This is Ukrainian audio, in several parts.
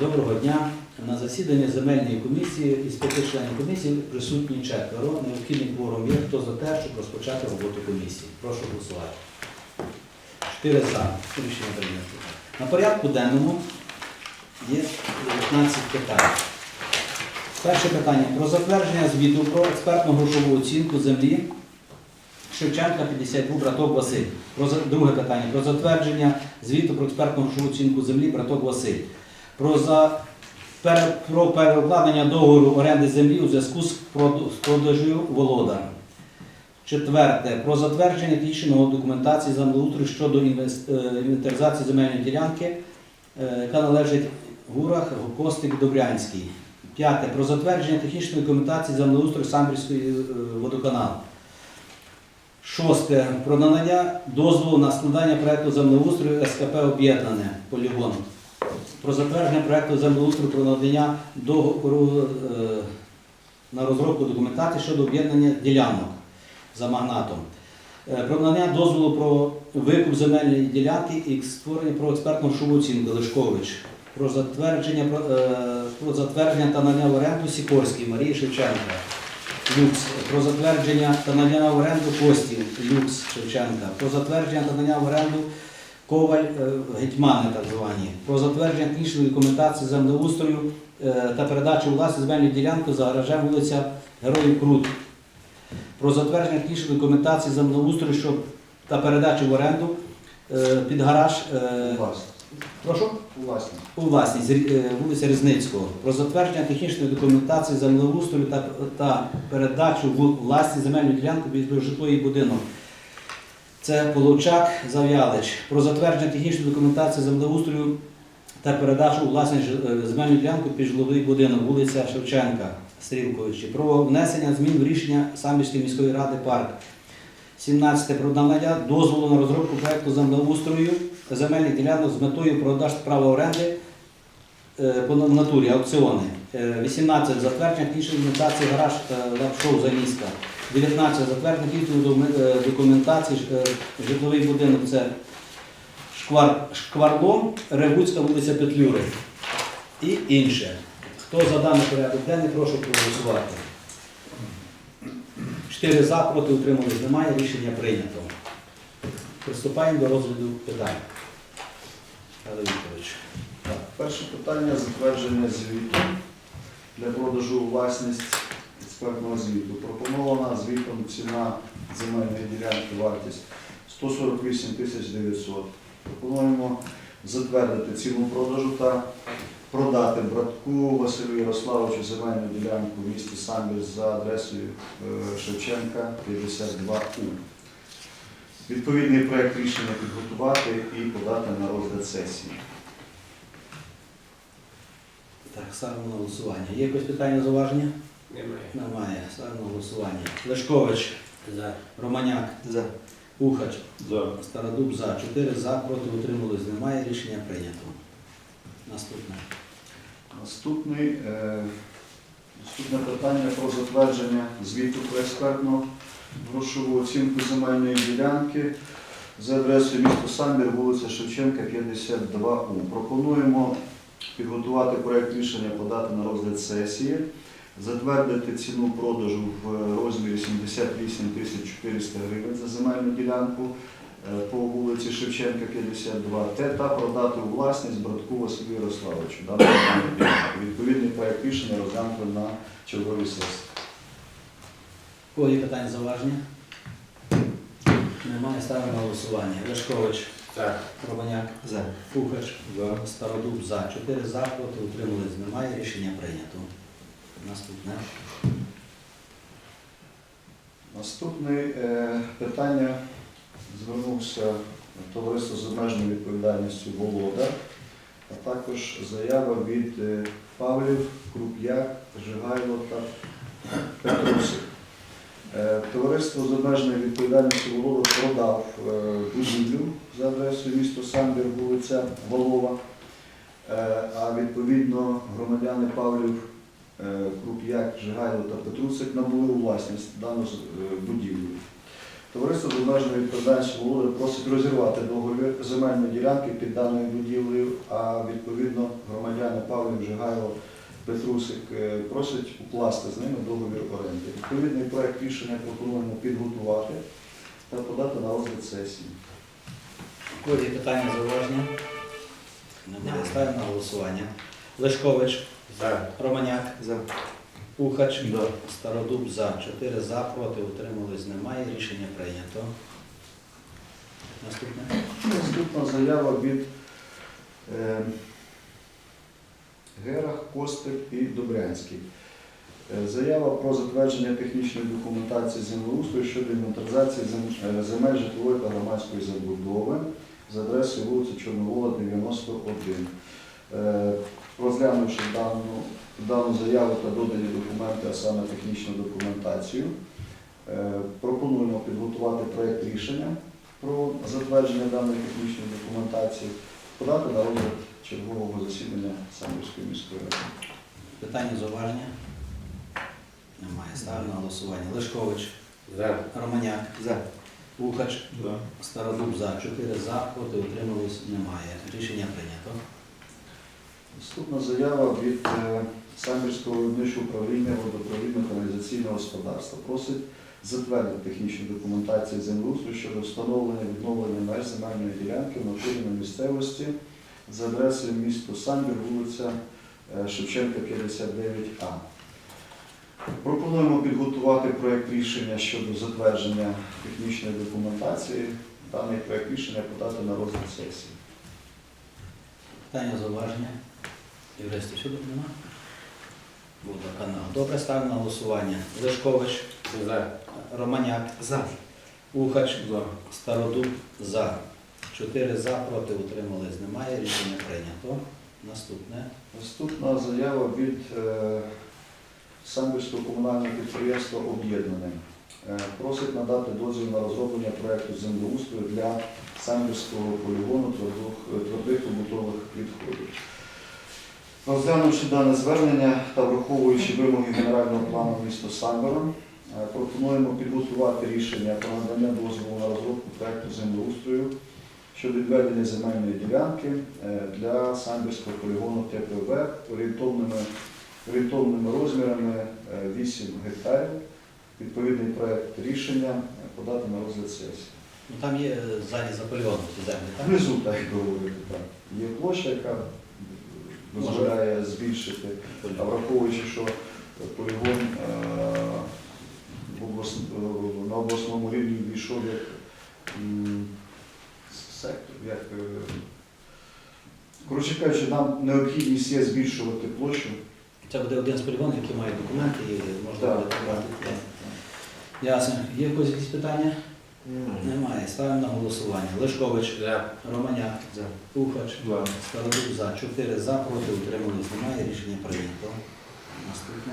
Доброго дня. На засіданні земельної комісії із п'яти членів комісії присутні четверо. Необхідний кворум є. Хто за те, щоб розпочати роботу комісії? Прошу голосувати. Чотири за. Рішення прийнято. На порядку денному є 19 питань. Перше питання про затвердження звіту про експертну грошову оцінку землі Шевченка 52, браток Василь. Друге питання про затвердження звіту про експертну грошову оцінку землі браток Василь. Про, за, пере- про перекладення договору оренди землі у зв'язку з продажею Володар. Четверте. Про затвердження технічної документації землеустрою щодо е, інвентаризації земельної ділянки, е, яка належить Гурах, Костик, Добрянський. П'яте. Про затвердження технічної документації землеустрою Самбірської е, водоканалу. Шосте. Про надання дозволу на складання проекту землеустрою СКП Об'єднане полігон. Про затвердження проекту землеустрою про надання договору е, на розробку документації щодо об'єднання ділянок за магнатом. Е, Про надання дозволу про викуп земельної ділянки і створення про експертну грошову оцінку Лешкович. Про затвердження, про, е, затвердження та надання в оренду Сікорській Марії Шевченка. Люкс. Про затвердження та надання в оренду Костів Люкс Шевченка. Про затвердження та надання в оренду Коваль е, Гетьмани так звані. Про затвердження технічної документації землеустрою е, та передачу у власність земельної ділянки за гаражем вулиця Героїв Крут. Про затвердження технічної документації землеустрою що та передачу в оренду е, під гараж. Прошу? У власність вулиця Різницького про затвердження технічної документації землеустрою та, та передачу в власність земельну ділянку під житловий будинок. Це Половчак Зав'ялич. Про затвердження технічної документації землеустрою та передачу у власність е, земельну ділянку під житловий будинок, вулиця Шевченка, Стрілковичі. Про внесення змін в рішення Самбірської міської ради парк. 17. Про надання дозволу на розробку проекту землеустрою земельних ділянок з метою продаж права оренди е, по на- натурі аукціони. Е, 18. Затвердження технічної документації гараж е, лапшоу Залізька. 19. Затвердження технічної доме- е, документації е, житловий будинок це Шквар, Шкварло, Ревуцька вулиця Петлюри і інше. Хто за даний порядок денний, прошу проголосувати. Чотири за, проти утримались немає, рішення прийнято. Приступаємо до розгляду питань. Так, перше питання затвердження звіту для продажу власність експертного звіту. Пропонована звітом ціна земельної ділянки вартість 148 тисяч 900. Пропонуємо затвердити ціну продажу та продати братку Василю Ярославовичу земельну ділянку в місті Самбір за адресою е, Шевченка 52У. Відповідний проект рішення підготувати і подати на розгляд сесії. Так, ставимо на голосування. Є якось питання зауваження? Немає. Немає. Ставимо на голосування. Лешкович. За. Романяк. За. Ухач. За. Стародуб за. Чотири за, проти утримались немає. Рішення прийнято. Наступне. Наступний, е, наступне питання про затвердження звіту про експертну грошову оцінку земельної ділянки за адресою місто Самбір, вулиця Шевченка, 52У. Пропонуємо підготувати проект рішення, подати на розгляд сесії, затвердити ціну продажу в розмірі 78 тисяч 400 гривень за земельну ділянку е, по вулиці Шевченка, 52 Т та продати у власність братку Василю Ярославовичу. Відповідний проект рішення розглянути на черговій сесії. Є питання зауваження? Немає. Ставимо на голосування. Лешкович. Так. Романяк. За. Ухач. Стародуб за. Чотири за, проти утримались немає. Рішення прийнято. Наступне. Наступне е, питання звернувся товариство з обмеженою відповідальністю Волода, а також заява від е, Павлів, Круп'як, Жигайло та Петрусик. Е, Товариство з обмеженою відповідальністю Волода продав будівлю за адресою місто Самбір, вулиця Волова. А відповідно громадяни Павлів Круп'як, Жигайло та Петрусик набули у власність дану е, будівлю. Товариство з обмеженою відповідальністю Володи просить розірвати договір земельної ділянки під даною будівлею, а відповідно громадяни Павлів, Жигайло, Петрусик е, просять укласти з ними договір оренди. Відповідний проект рішення пропонуємо підготувати та подати на розгляд сесії. Є питання зауваження? Ставимо на голосування. Лешкович, За. Романяк, За. Пухач, Стародуб за. Чотири за, проти, утримались немає. Рішення прийнято. Наступне. Наступна заява від е, Герах, Костик і Добрянський. Е, Заява про затвердження технічної документації землеустрою щодо інвентаризації зем- е, земель житлової та громадської забудови за адресою вулиця Чорновола, 91. Е, Розглянувши дану, дану заяву та додані документи, а саме технічну документацію, е, пропонуємо підготувати проєкт рішення про затвердження даної технічної документації, подати на розгляд чергового засідання Самбірської міської ради. Питання зауваження? Немає. Ставимо на голосування. Лешкович, За. Романяк, За. Пухач, За. Стародуб за. Чотири за, проти, утримались немає. Рішення прийнято. Наступна заява від е, Самбірського виробничого управління водопровідно-каналізаційного господарства. Просить затвердити технічну документацію землеустрою щодо встановлення відновлення меж земельної ділянки в натурі на місцевості за адресою місто Самбір, вулиця е, Шевченка, 59А. Пропонуємо підготувати проєкт рішення щодо затвердження технічної документації. Даний проєкт рішення подати на розгляд сесії. Питання зауваження? Юристи, тут нема? Водоканал. Добре, ставимо на голосування. Лешкович, За. Романяк, За. Ухач, За. Стародуб за. Чотири за, проти, утримались немає. Рішення прийнято. Наступне. Наступна заява від е, Самбірського комунального підприємства Об'єднане. Е, Просить надати дозвіл на розроблення проєкту землеустрою для Самбірського полігону твердих побутових відходів. Розглянувши дане звернення та враховуючи вимоги генерального плану міста Самбора, е, пропонуємо підготувати рішення про надання дозволу на розробку проєкту землеустрою щодо відведення земельної ділянки е, для самбірського полігону ТПВ орієнтовними, орієнтовними розмірами е, 8 гектарів. Відповідний проект рішення е, подати на розгляд сесії. Ну, там є е, ззаді за полігоном ці землі, так? Внизу, так говорити, так. Є площа, яка дозволяє збільшити, а враховуючи, що полігон е, на обласному рівні війшов як сектор, як. е, Коротше кажучи, нам необхідність є збільшувати площу. Це буде один з полігонів, який має документи і можна буде подати. Ясно. Є якісь питання? Немає. Ставимо на голосування. Лешкович, За. Романяк, За. Пухач, За. Стародуб за. Чотири за, проти, утримались немає. Рішення прийнято. Наступне.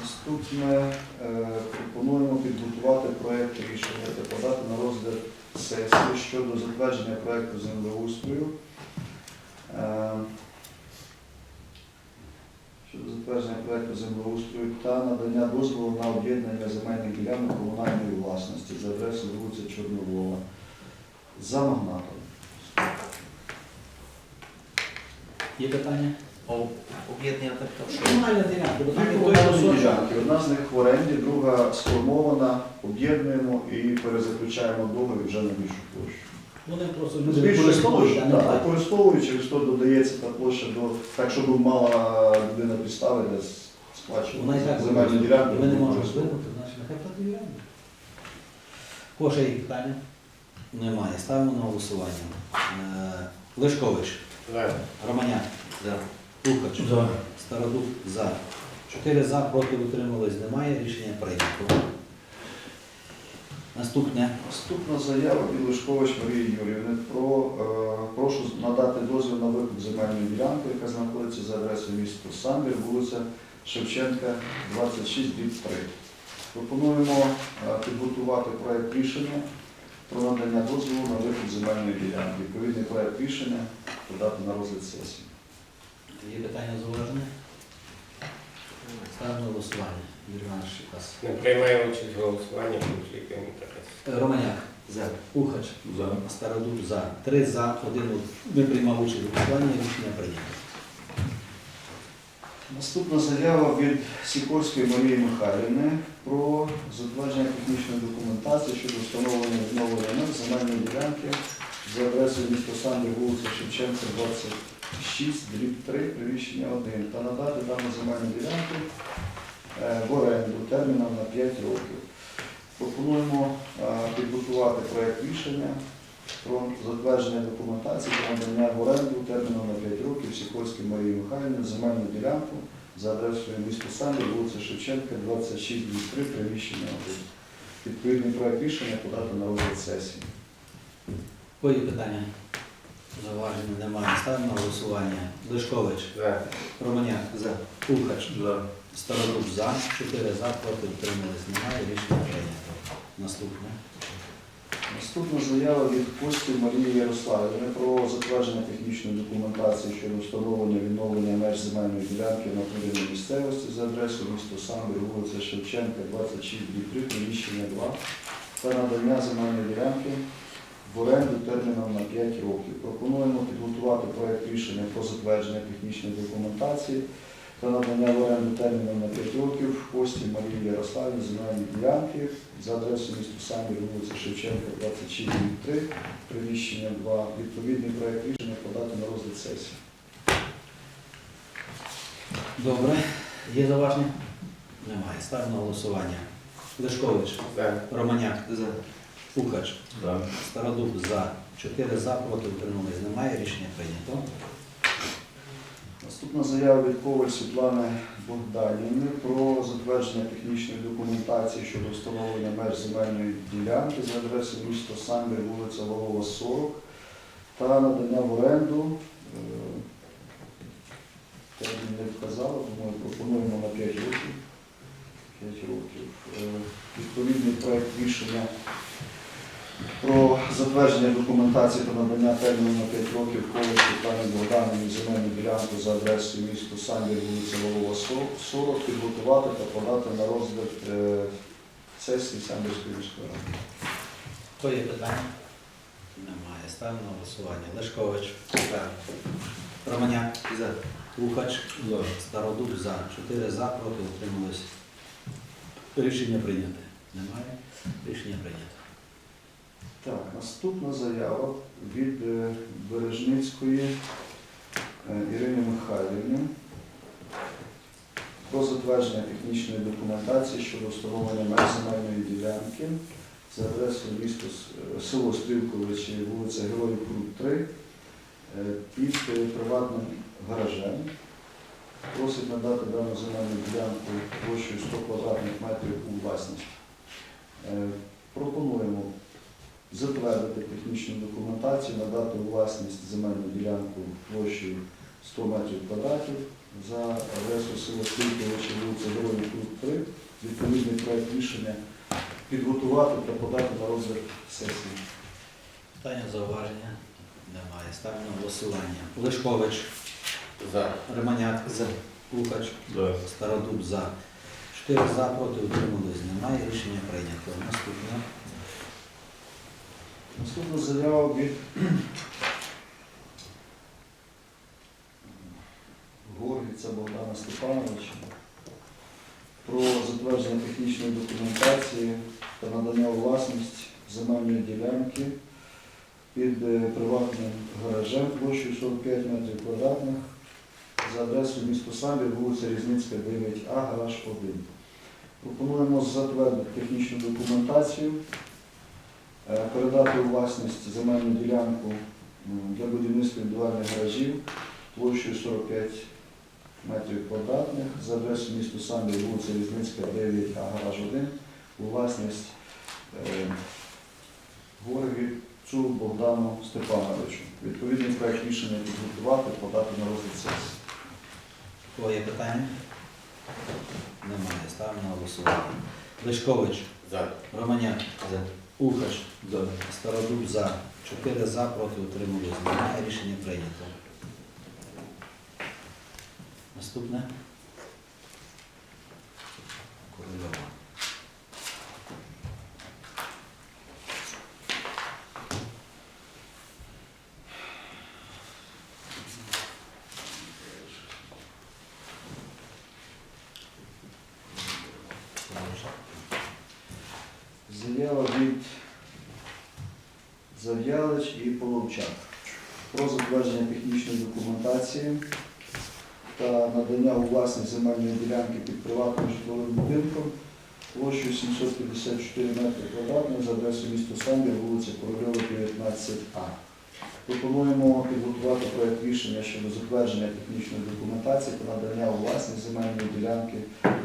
Наступне е, пропонуємо підготувати проєкт рішення та подати на розгляд сесії щодо затвердження проєкту землеустрою. Е, Щодо затвердження проєкту землеустрою та надання дозволу на об'єднання земельних ділянок комунальної власності за адресою вулиця Чорновола за магнатом. Є питання? Об'єднання так що. Комунальна ділянка, бо там Дві є той комунальні ділянки. Одна з них в оренді, друга сформована, об'єднуємо і перезаключаємо договір вже на більшу площу. Вони просто люди використовують, а не платять. використовують, через то додається та площа до так, щоб мала людина підстави для Вона і сплачувати так земельну використовує. ділянку. Ми не можемо звикнути, значить нехай платить оренду. Ще є питання? Немає. Ставимо на голосування. Е, Лешкович, Романяк, За. Пухач, За. Стародуб за. Чотири за, проти утримались немає. Рішення прийнято. Наступне. Наступна заява від Марії Юріївни про е, прошу надати дозвіл на викуп земельної ділянки, яка знаходиться за адресою міста Самбір, вулиця Шевченка, 26 3. Пропонуємо е, підготувати проект рішення про надання дозволу на викуп земельної ділянки. Відповідний проект рішення подати на розгляд сесії. Є питання зауваження? Ставимо голосування. Не приймає участь в голосуванні конфлікту інтересів. Е, Романяк. За. Ухач. За. Стародуб за. Три за, один не приймав участь у голосуванні, рішення прийнято. Наступна заява від Сікорської Марії Михайлівни про затвердження технічної документації щодо встановлення відновлення земельної ділянки за адресою міста Сандрі, вулиця Шевченка, 26, дріб 3, приміщення 1, та надати дану земельну ділянку в оренду терміном на 5 років. Пропонуємо е, підготувати проєкт рішення про затвердження документації про надання в оренду терміном на 5 років Сікорській Марії Михайлівні земельну ділянку за адресою міста Сандрі, вулиця Шевченка, 26, 3, приміщення 1. Відповідний проект рішення подати на розгляд сесії. Кої питання? Зауважень немає. Ставимо на голосування. Лешкович. За. Романяк. За. Ухач. За. Стародуб за. Чотири за, проти утримались. Немає. Рішення прийнято. Наступне. Наступна заява від Кості Марії Ярославівни про затвердження технічної документації щодо встановлення відновлення меж земельної ділянки на території місцевості за адресою місто Самбір, вулиця Шевченка, 26, 3, приміщення 2 та надання земельної ділянки в оренду терміном на 5 років. Пропонуємо підготувати проект рішення про затвердження технічної документації та надання в оренду терміном на 5 років Кості Марії Ярославівні земельної ділянки за адресою місто Самбір, вулиця Шевченка, 26, 3, приміщення 2. Відповідний проект рішення подати на розгляд сесії. Добре. Є зауваження? Немає. Ставимо на голосування. Лешкович. За. Романяк. За. Ухач. За. Стародуб за. Чотири за, проти утримались. Немає. Рішення прийнято. Наступна заява від Коваль Світлани Богданівни про затвердження технічної документації щодо встановлення меж земельної ділянки за адресою місто Самбір, вулиця Ловова, 40 та надання в оренду. е, Термін не вказала, тому пропонуємо на 5 років. 5 років. Е, Відповідний проект рішення про затвердження документації та надання терміну на 5 років коледжу Світлани Богдановні земельну ділянку за адресою місто Самбір, вулиця Волова, 40, підготувати та подати на розгляд е, сесії Самбірської міської ради. Хто є питання? Немає. Ставимо на голосування. Лешкович. За. Романяк. За. Ухач. За. Стародуб за. Чотири за, проти утримались. Рішення прийнято. Немає. Рішення прийнято. Так, наступна заява від е, Бережницької е, Ірини Михайлівни про затвердження технічної документації щодо встановлення меж земельної ділянки за адресою місто е, село Стрілковичі, вулиця Героїв Крут 3, е, під приватним гаражем. Просить надати дану земельну ділянку площею 100 квадратних метрів у власність. Пропонуємо затвердити технічну документацію, надати у власність земельну ділянку площею 100 метрів квадратів за адресою село Скільковича, вулиця Героїв Круг 3, відповідний проект рішення підготувати та подати на розгляд сесії. Питання, зауваження? Немає. Ставимо на голосування. Лешкович. За. Романяк. За. Ухач. За. Стародуб за. Чотири за, проти утримались. Немає. Рішення прийнято. Наступне. Наступна заява від Горгіця Богдана Степановича про затвердження технічної документації та надання у власність земельної ділянки під е, приватним гаражем площею 45 метрів квадратних за адресою місто Самбір, вулиця Різницька, 9А, гараж 1. Пропонуємо затвердити технічну документацію передати у власність земельну ділянку для будівництва індивідуальних гаражів площею 45 метрів квадратних за адресою місто Самбір, вулиця Різницька, 9, а гараж 1 у власність е, Горгівцю Богдану Степановичу. Відповідний проект рішення підготувати, подати на розгляд сесії. Кого є питання? Немає. Ставимо на голосування. Лешкович. За. Романяк. За. Ухач до Стародуб за. Чотири за, проти отримали. Змінає рішення прийнято. Наступне. Корольова. Власність земельної ділянки під приватним житловим будинком площею 754 метри квадратних за адресою місто Самбір, вулиця Корольова, 19А. Пропонуємо підготувати проект рішення щодо затвердження технічної документації та надання у власність земельної ділянки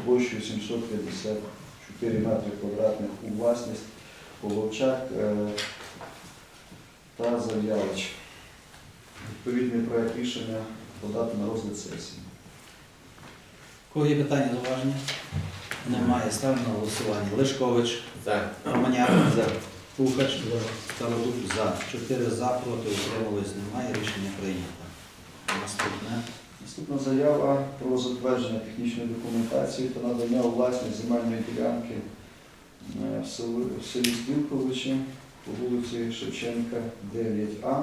площею 754 метри квадратних у власність Половчак е, та Зав'ялич. Відповідний проект рішення подати на розгляд сесії. Кого є питання, зауваження? Немає. Ставимо на голосування. Лешкович, За. Романяк, Пухач, Стародуб за. Чотири за, проти, утримались, немає. Рішення прийнято. Наступне. Наступна заява про затвердження технічної документації та надання у власність земельної ділянки е, в селі, в селі Спілковичі по вулиці Шевченка, 9А.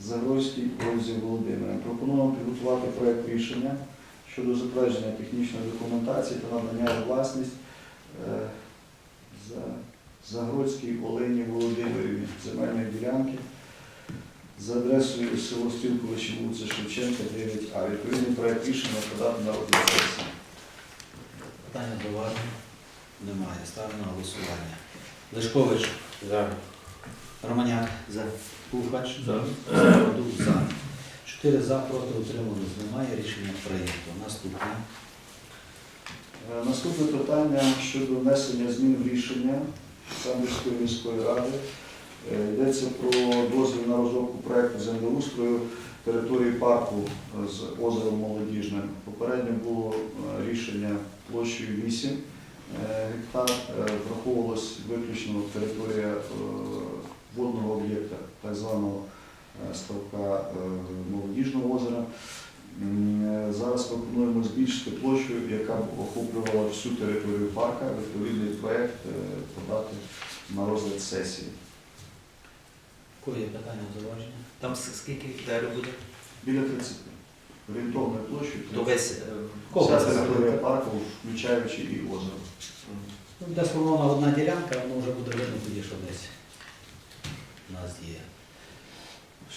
Загройській Ользі Володимирівні. Пропонуємо підготувати проект рішення щодо затвердження технічної документації та надання у власність е, за Загродській Олені Володимирівні земельної ділянки за адресою село Стрілковичі, вулиця Шевченка, 9А. Відповідний проект рішення подати на сесії. Питання зауваження? Немає. Ставимо на голосування. Лешкович, За. Романяк, За. Пухач, Стародуб за. Чотири за, проти, утримались, немає. Рішення прийнято. Наступне. Е, Наступне питання щодо внесення змін в рішення Самбірської міської ради. Е, Йдеться про дозвіл на розробку проекту землеустрою території парку з озером Молодіжним. Попередньо було е, рішення площею 8 е, гектар. Враховувалась виключно територія водного об'єкта, так званого ставка е, Молодіжного озера. Е, Зараз пропонуємо збільшити площу, яка б охоплювала всю територію парка, відповідний проект е, подати на розгляд сесії. Є питання, зауваження? Там скільки гектарів буде? Біля 30. Орієнтовною площею То весь е, Вся це територія парку, включаючи і озеро. Ну, Де сформована одна ділянка, воно вже буде видно тоді, що десь у нас є.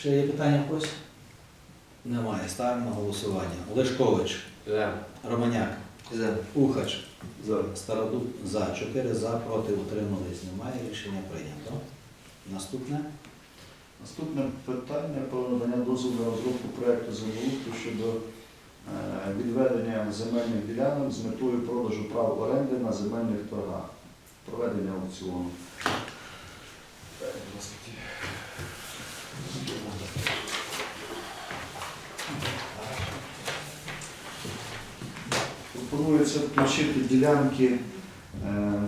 Ще є питання в когось? Немає. Ставимо на голосування. Лешкович, За. Романяк, за. Ухач, За. Стародуб за. Чотири за, проти, утримались. Немає. Рішення прийнято. Наступне. Наступне питання про надання дозволу на розробку проекту землеустрою щодо е, відведення земельних ділянок з метою продажу прав оренди на земельних торгах. Проведення аукціону. Пропонується включити ділянки е,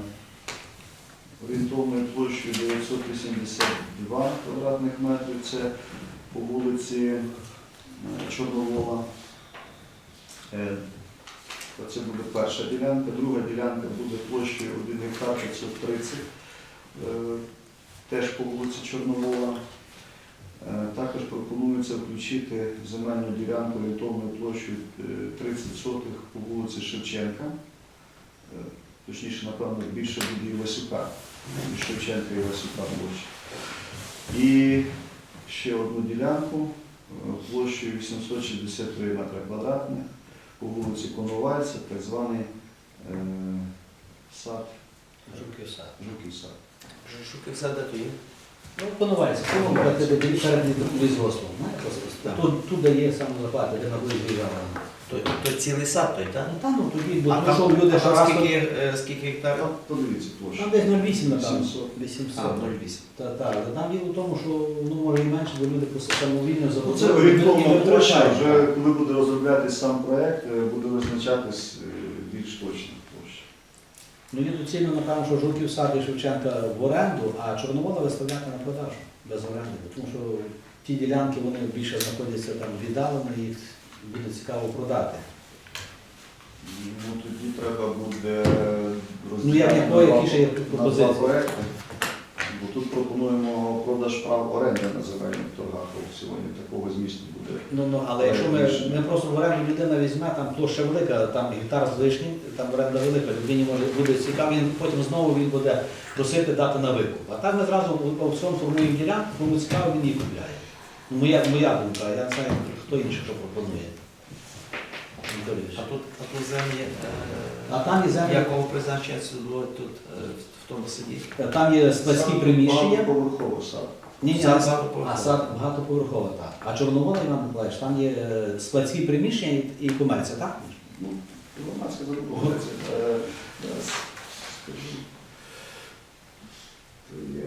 орієнтовною площею 982 квадратних метрів. Це по вулиці е, Чорновола. Е, Це буде перша ділянка. Друга ділянка буде площею 1 гектар 530, е, теж по вулиці Чорновола. Е, Також пропонується включити земельну ділянку орієнтовною площею е, 30 сотих по вулиці Шевченка. Е, Точніше, напевно, більше буде Івасюка, ніж Шевченка і Івасюка площа. І ще одну ділянку е, площею 863 метри квадратних по вулиці Коновальця, так званий е, сад, Жуків сад. Жуків сад. Шуків сада то є. Ну, панувається, тому перед тебе перед лісгоспом. Тут, тут дає саме заплати, де на виїжджали. То, то цілий сад той, так? Ну там ну, тоді, бо А там, що люди а там скільки, е, скільки гектарів? Подивіться площу. Там десь 0,8 напевно. 800. 800. А, 0,8. Та, та, там діло в тому, що ну, може і менше, бо люди просто самовільно Ну, Це забудовують орієнтовна площа, вже коли буде розроблятись сам проект, е, буде визначатись е, більш точна площа. Ну, є доцільно, напевно, що Жуків сади Шевченка в оренду, а Чорновола виставляти на продажу без оренди. Тому що ті ділянки вони більше знаходяться там віддалено, їх буде цікаво продати. Ну тоді треба буде Ну, як які ще є пропозиції? Бо тут пропонуємо продаж прав оренди на земельних торгах аукціоні. Такого змісту буде. Ну, ну, але якщо ми, ми просто в оренду людина візьме, там площа велика, там гектар з лишнім, там оренда велика, людині може буде цікаво, він потім знову він буде просити дати на викуп. А так ми зразу в аукціон формуємо ділянку, кому цікаво, він її купляє. Ну, моя, моя думка, я знаю, хто інший що пропонує. Анатолійович. А тут, а тут землі, А там е, землі, якого призначення тут е, в тому саді? там є складські приміщення. Багатоповерхово сад. Ні, ні, Сад а, багатоповерховий. а сад багатоповерхова, так. А Чорновола, Іван Миколаївич, там є е, складські приміщення і, і комерція, так? Ну, громадська забудова. це, е, зараз скажу. Це є.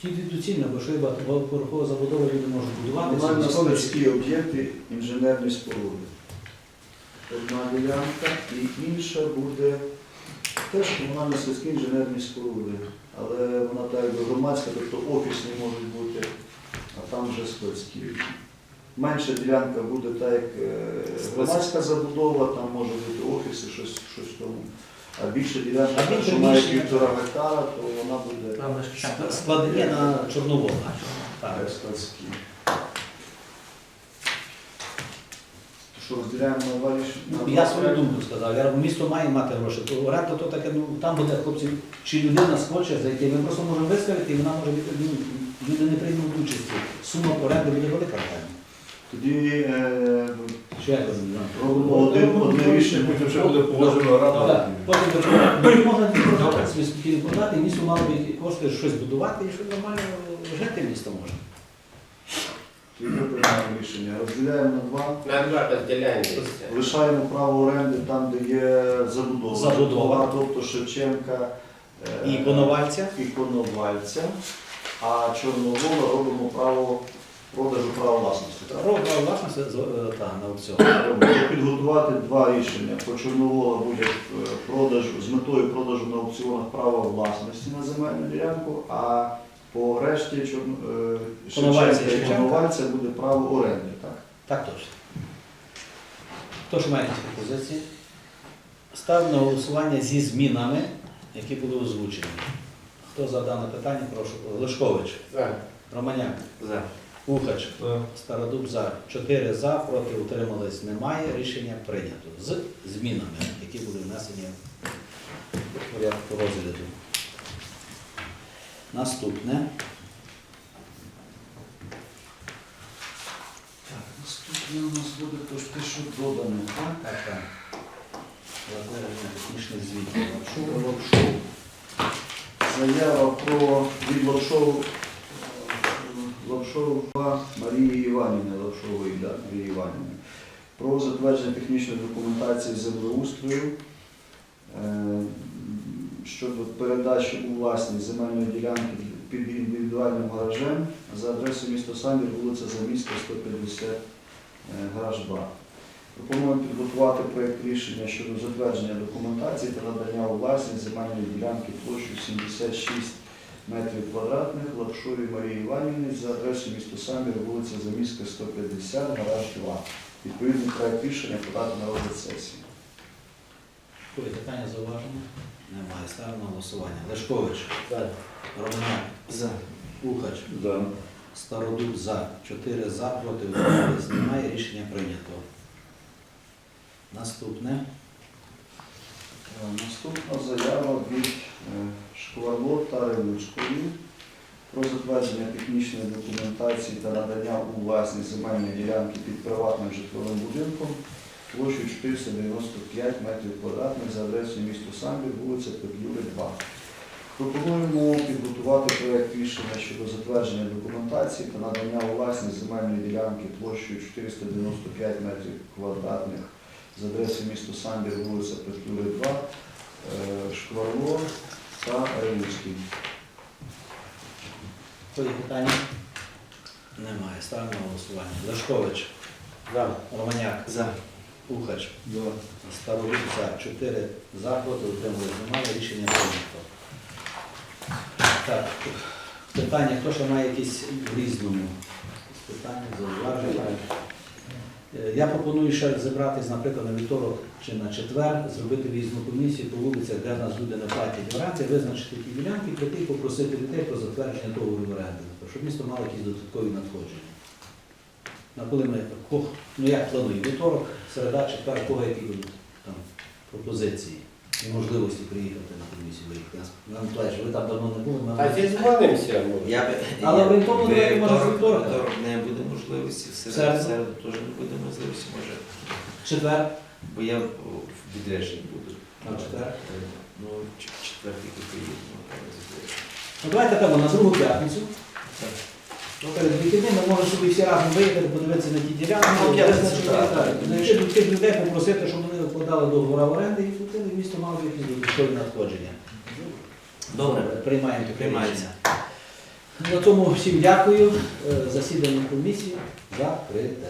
Ті доцільно, бо що є багатоповерхова забудова, люди можуть будувати. Собі складські об'єкти, інженерні споруди. Одна ділянка і інша буде теж комунальні складські інженерні споруди. Але вона так якби громадська, тобто офісні можуть бути, а там вже складські. Менша ділянка буде так, як е, громадська забудова, там може бути офіси, щось, щось тому. А більша ділянка, А більше що має півтора гектара, то вона буде Правда, що на Чорновол. Так. так, складські. Що розділяємо на рішення? Ну, Я свою думку сказав. Я місто має мати гроші. То оренда то таке, ну там буде хлопці, чи людина схоче зайти. Ми просто можемо виставити, і вона може бути, ну, люди не приймуть участі. Сума оренди буде велика питання. Тоді е, робимо один, одне рішення, потім ще буде погоджено рада. Потім би можна продати свої спокійно продати, і місто мало б кошти щось будувати, і що нормально жити місто може. Тоді приймаємо рішення. Розділяємо на два. На два розділяємо. Лишаємо право оренди там, де є забудова. Забудова. Тобто Шевченка е, І Коновальця. і Коновальця. А Чорновола робимо право продажу права власності. так? Рога власності з- е, та, на аукціон. Треба підготувати два рішення. По Чорновола буде е, продажу з метою продажу на аукціонах права власності на земельну ділянку, а по решті е, Шевченка і Коновальця буде право оренди. Так? Так точно. Хто ж має пропозиції? Ставлю на голосування зі змінами, які були озвучені. Хто за дане питання, прошу. Лешкович, За. Романяк, За. Ухач, Стародуб за. Чотири за, проти утримались немає. Рішення прийнято. З змінами, які були внесені в порядку розгляду. Наступне. Так, наступне у нас буде то, те, що додане. Так? Так, так. Звітів. Лапшоу, Лапшоу. Заява про від Лапшоу Лапшова Марії Іванівни, Лапшової да, Марії Іванівни, про затвердження технічної документації землеустрою е, щодо передачі у власність земельної ділянки під індивідуальним гаражем за адресою міста Самір, вулиця Заміська, 150, е, гараж 2. Пропонуємо підготувати проєкт рішення щодо затвердження документації та надання у власність земельної ділянки площею 76 метрів квадратних Лапшовій Марії Іванівни за адресою місто Самір, вулиця Заміська, 150, гараж 2. Відповідний проєкт рішення подати на розгляд сесії. Питання зауваження? Немає. Ставимо на голосування. Лешкович, За. Романяк, За. Ухач, Да. Стародуб за. Чотири за, проти утримались немає. Рішення прийнято. Наступне. Е, Наступна заява від е, Шкварло та Ревуцької про затвердження технічної документації та надання у власність земельної ділянки під приватним житловим будинком площею 495 метрів квадратних за адресою місто Самбір, вулиця Петлюри, 2. Пропонуємо підготувати проєкт рішення щодо затвердження документації та надання у власність земельної ділянки площею 495 метрів квадратних з адресою місто Самбір, вулиця Петлюри, 2, е, Шкварло та Ревуцький. Хто є питання? Немає. Ставимо на голосування. Лешкович, За. Романяк, За. Ухач, Стародуб за. Чотири за, проти утримались немає. Рішення прийнято. Так, питання, хто ще має якісь в різному? Питання, зауваження. Е, Я пропоную ще зібратись, наприклад, на вівторок чи на четвер, зробити виїзну комісію по вулицях, де в нас люди не платять оренди, визначити ті ділянки, прийти і попросити людей про затвердження договору оренди, щоб місто мало якісь додаткові надходження. На коли ми ну як плануємо? Вівторок, середа, четвер, кого які будуть там пропозиції і можливості приїхати на комісію виїхати. Нам плеч, ви там давно не були, ми А зізвонимося, може. Я би, Але я- орієнтовно, ви- давайте, може, вівторок- вівторок? вівторок не буде можливості, в Середу? середу, середу теж не буде можливості, може. четвер. Бо я в в відрядженні буду. А четвер? Ну, ч- в четвер тільки поїду. напевно, з відрядження. Ну давайте певно на другу п'ятницю. Так. Ну, Перед вихідними ми можемо собі всі разом виїхати, подивитися на ті ділянки, Ну, визначити, так, так. так. До тих людей попросити, щоб вони вкладали договори оренди і платили, і місто мало якісь додаткові надходження. Добре. Приймаємо Приймається. На цьому всім дякую. Е, Засідання комісії закрите.